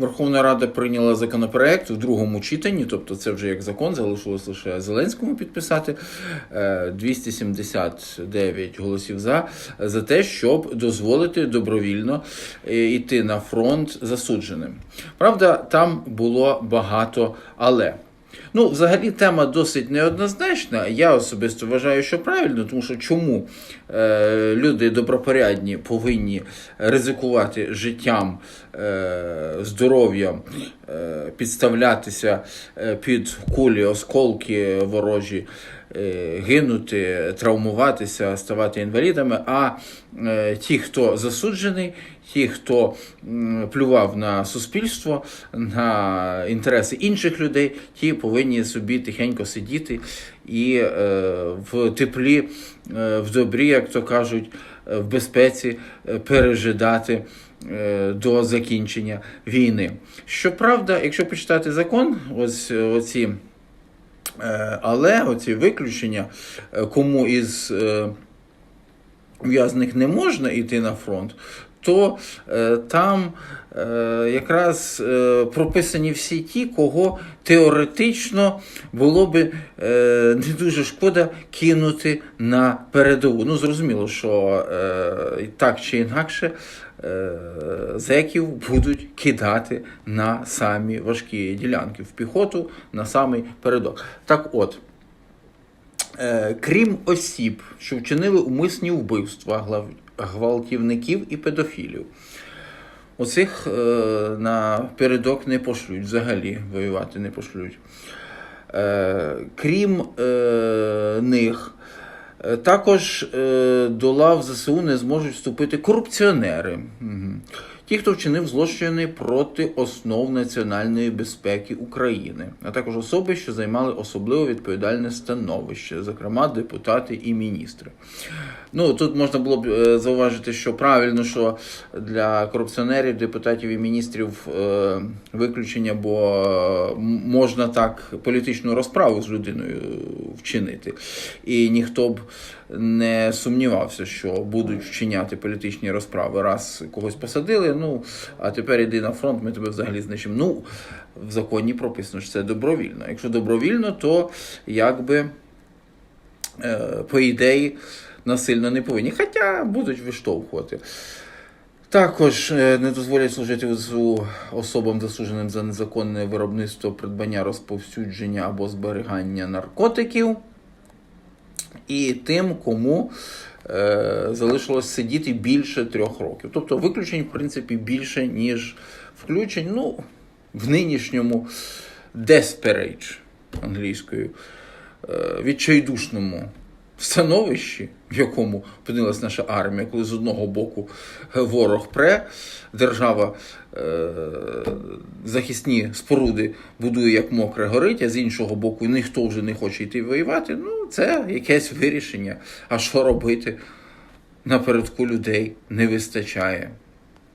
Верховна Рада прийняла законопроект в другому читанні, тобто це вже як закон, залишилось лише Зеленському підписати е, 279 голосів за, за те, щоб дозволити добровільно е, йти на фронт засудженим. Правда, там було багато але. Ну, взагалі, тема досить неоднозначна. Я особисто вважаю, що правильно, тому що чому е, люди добропорядні повинні ризикувати життям, е, здоров'ям, е, підставлятися е, під кулі, осколки ворожі, гинути, травмуватися, ставати інвалідами. А е, ті, хто засуджений, ті, хто плював на суспільство, на інтереси інших людей, ті повинні собі тихенько сидіти і е, в теплі, е, в добрі, як то кажуть, е, в безпеці е, пережидати е, до закінчення війни. Щоправда, якщо почитати закон, ось е, оці. Е, Але оці виключення, е, кому із в'язних не можна йти на фронт, то е, там е, якраз е, прописані всі ті, кого теоретично було би не дуже шкода кинути на передову. Ну, зрозуміло, що так чи інакше зеків будуть кидати на самі важкі ділянки в піхоту, на самий передок. Так от. Крім осіб, що вчинили умисні вбивства гвалтівників і педофілів, оцих е, на передок не пошлють, взагалі воювати не пошлють. Е, крім е, них, е, також е, до лав ЗСУ не зможуть вступити корупціонери. Мгм. Ті, хто вчинив злочини проти основ національної безпеки України, а також особи, що займали особливо відповідальне становище, зокрема депутати і міністри. Ну тут можна було б е, зауважити, що правильно, що для корупціонерів, депутатів і міністрів е, виключення, бо е, можна так політичну розправу з людиною вчинити. І ніхто б не сумнівався, що будуть вчиняти політичні розправи. Раз когось посадили, ну а тепер іди на фронт, ми тебе взагалі знищимо. Ну, в законі прописано, що це добровільно. Якщо добровільно, то якби е, по ідеї насильно не повинні. Хоча будуть виштовхувати. Також е, не дозволять служити особам, засудженим за незаконне виробництво, придбання, розповсюдження або зберігання наркотиків, і тим, кому е, залишилось сидіти більше трьох років. Тобто виключень, в принципі, більше, ніж включень. Ну, в нинішньому desperate англійською, е, відчайдушному становищі, в якому опинилась наша армія, коли з одного боку ворог пре, держава е, захисні споруди будує як мокре горить, а з іншого боку ніхто вже не хоче йти воювати. Ну, це якесь вирішення. А що робити? Напередку людей не вистачає.